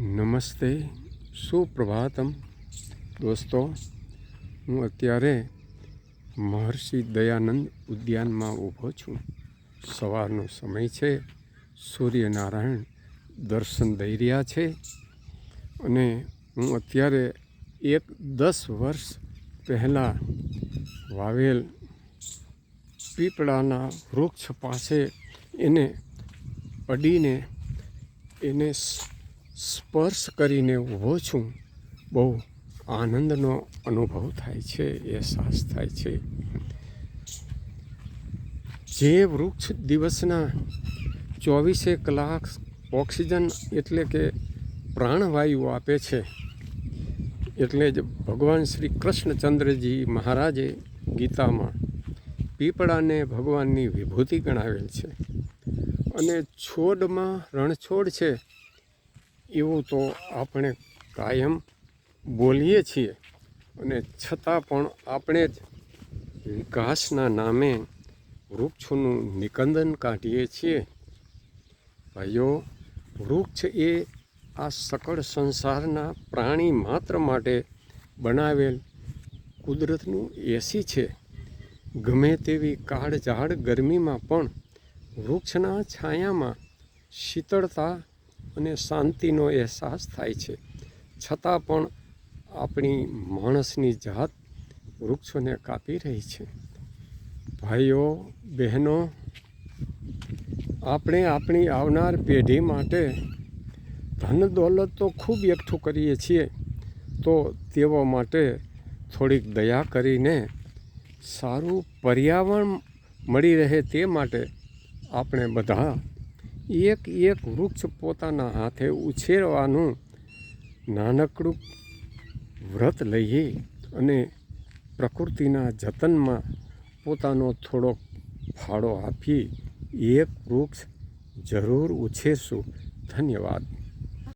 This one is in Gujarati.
નમસ્તે સુપ્રભાતમ દોસ્તો, હું અત્યારે મહર્ષિ દયાનંદ ઉદ્યાનમાં ઊભો છું. સવારનો સમય છે, સૂર્યનારાયણ દર્શન દઈ રહ્યા છે અને હું અત્યારે એક દસ વર્ષ પહેલાં વાવેલ પીપળાના વૃક્ષ પાસે એને અડીને એને સ્પર્શ કરીને ઊભો છું, બહુ આનંદનો અનુભવ થાય છે, અહેસાસ થાય છે. જે વૃક્ષ દિવસના ચોવીસે કલાક ઓક્સિજન એટલે કે પ્રાણવાયુ આપે છે, એટલે જ ભગવાન શ્રી કૃષ્ણચંદ્રજી મહારાજે ગીતામાં પીપળાને ભગવાનની વિભૂતિ ગણાવેલ છે. અને છોડમાં રણછોડ છે એવું તો આપણે કાયમ બોલીએ છીએ અને છતાં પણ આપણે જ વિકાસના નામે વૃક્ષોનું નિકંદન કાઢીએ છીએ. ભાઈઓ, વૃક્ષ એ આ સકળ સંસારના પ્રાણી માત્ર માટે બનાવેલ કુદરતનું એસી છે. ગમે તેવી કાળઝાળ ગરમીમાં પણ વૃક્ષના છાયામાં શીતળતા અને શાંતિનો અહેસાસ થાય છે. છતાં પણ આપણી માણસની જાત વૃક્ષોને કાપી રહી છે. ભાઈઓ, બહેનો, આપણે આપણી આવનાર પેઢી માટે ધન દોલત તો ખૂબ એકઠું કરીએ છીએ, તો તેઓ માટે થોડીક દયા કરીને સારું પર્યાવરણ મળી રહે તે માટે આપણે બધા એક એક વૃક્ષ પોતાના હાથે ઉછેરવાનું નાનકડું વ્રત લઈએ અને પ્રકૃતિના જતનમાં પોતાનો થોડોક ફાળો આપી એક વૃક્ષ જરૂર ઉછેરશું. ધન્યવાદ.